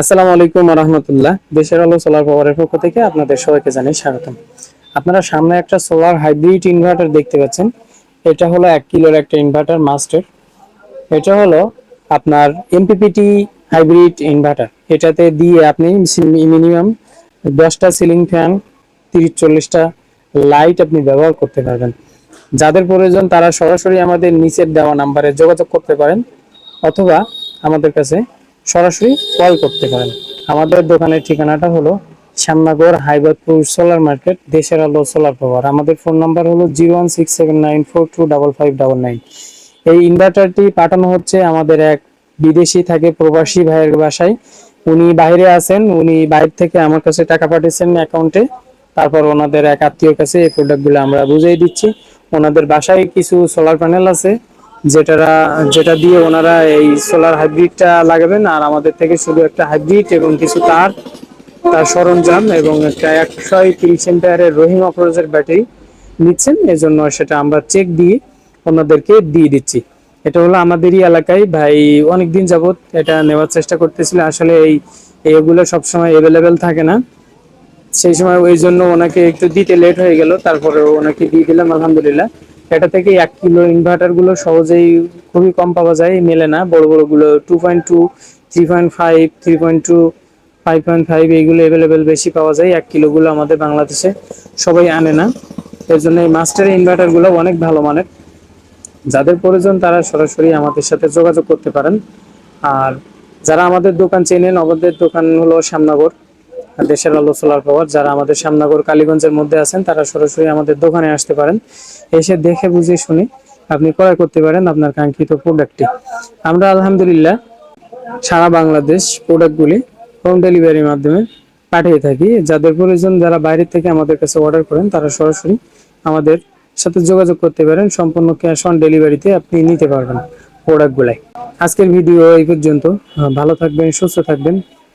আসসালামু আলাইকুম রহমতুল্লাহ দেশের আলো সোলার পাওয়ারের পক্ষ থেকে আপনাদের সবাইকে জানাই স্বাগতম। আপনারা সামনে একটা সোলার হাইব্রিড ইনভার্টার দেখতে পাচ্ছেন। এটা হলো এক কিলোর একটা ইনভার্টার মাস্টার এটা হলো আপনার এমপিপিটি হাইব্রিড ইনভার্টার এটাতে দিয়ে আপনি মিনিমাম দশটা সিলিং ফ্যান তিরিশ চল্লিশটা লাইট আপনি ব্যবহার করতে পারবেন। যাদের প্রয়োজন তারা সরাসরি আমাদের নিচের দেওয়া নাম্বারে যোগাযোগ করতে পারেন। অথবা আমাদের কাছে সরাসরি কল করতে পারেন। আমাদের দোকানের ঠিকানাটা হলো শ্যামনগর হাইবাদপুর সোলার মার্কেট, দেশের আলো সোলার পাওয়ার। আমাদের ফোন নাম্বার হলো zero one six seven nine four two double five double nine. এই ইনভার্টারটি পাঠানো হচ্ছে আমাদের এক বিদেশি থাকে প্রবাসী ভাইয়ের বাসায়। উনি বাইরে আছেন, উনি বাইরে থেকে আমার কাছে টাকা পাঠিয়েছেন অ্যাকাউন্টে। তারপর ওনাদের এক আত্মীয়র কাছে এই প্রোডাক্টগুলো আমরা বুঝিয়ে দিচ্ছি। ওনাদের বাসায় কিছু সোলার প্যানেল আছে। যেটা যেটা দিয়ে ওনারা এই সোলার হাইব্রিডটা লাগাবেন, আর আমাদের থেকে শুধু একটা হাইব্রিড এবং কিছু তার তার সরঞ্জাম এবং একটা একশো তিরিশ এম্পিয়ারের রহিম অপরোজের ব্যাটারি নিচ্ছেন। এজন্য সেটা আমরা চেক দিয়ে ওনাদেরকে দিয়ে দিচ্ছি। এটা হলো আমাদেরই এলাকায়। ভাই, অনেকদিন যাবত এটা নেওয়ার চেষ্টা করতেছিল। আসলে এই এগুলো সবসময় অ্যাভেলেবেল থাকে না। সেই সময় ওই জন্য ওনাকে একটু দিতে লেট হয়ে গেল তারপরে ওনাকে দিয়ে দিলাম, আলহামদুলিল্লাহ। এটা থেকে এক কিলো ইনভার্টারগুলো সহজেই খুবই কম পাওয়া যায়, মেলে না। বড় বড়গুলো two point two three point five three point two five point five এইগুলো অ্যাভেলেবেল বেশি পাওয়া যায়, এক কিলো গুলো আমাদের বাংলাদেশে সবাই আনে না। এর জন্য এই মাস্টার ইনভার্টারগুলো অনেক ভালো মানের। যাদের প্রয়োজন তারা সরাসরি আমাদের সাথে যোগাযোগ করতে পারেন। আর যারা আমাদের দোকান চেনেন, আমাদের দোকান হলো শ্যামনগর। দেশের আলো সোলার পাওয়ার যারা আমাদের শ্যামনগর, কালীগঞ্জের মধ্যে আছেন, তারা সরাসরি আমাদের দোকানে আসতে পারেন। এসে দেখে বুঝে শুনে আপনি ক্রয় করতে পারেন আপনার কাঙ্ক্ষিত প্রোডাক্টটি আমরা আলহামদুলিল্লাহ সারা বাংলাদেশ প্রোডাক্টগুলি হোম ডেলিভারির মাধ্যমে পাঠিয়ে থাকি। যাদের প্রয়োজন, যারা বাইরে থেকে আমাদের কাছে অর্ডার করেন, তারা সরাসরি আমাদের সাথে যোগাযোগ করতে পারেন। সম্পূর্ণ ক্যাশ অন ডেলিভারিতে আপনি নিতে পারবেন প্রোডাক্টগুলাই আজকের ভিডিও এই পর্যন্ত। ভালো থাকবেন, সুস্থ থাকবেন।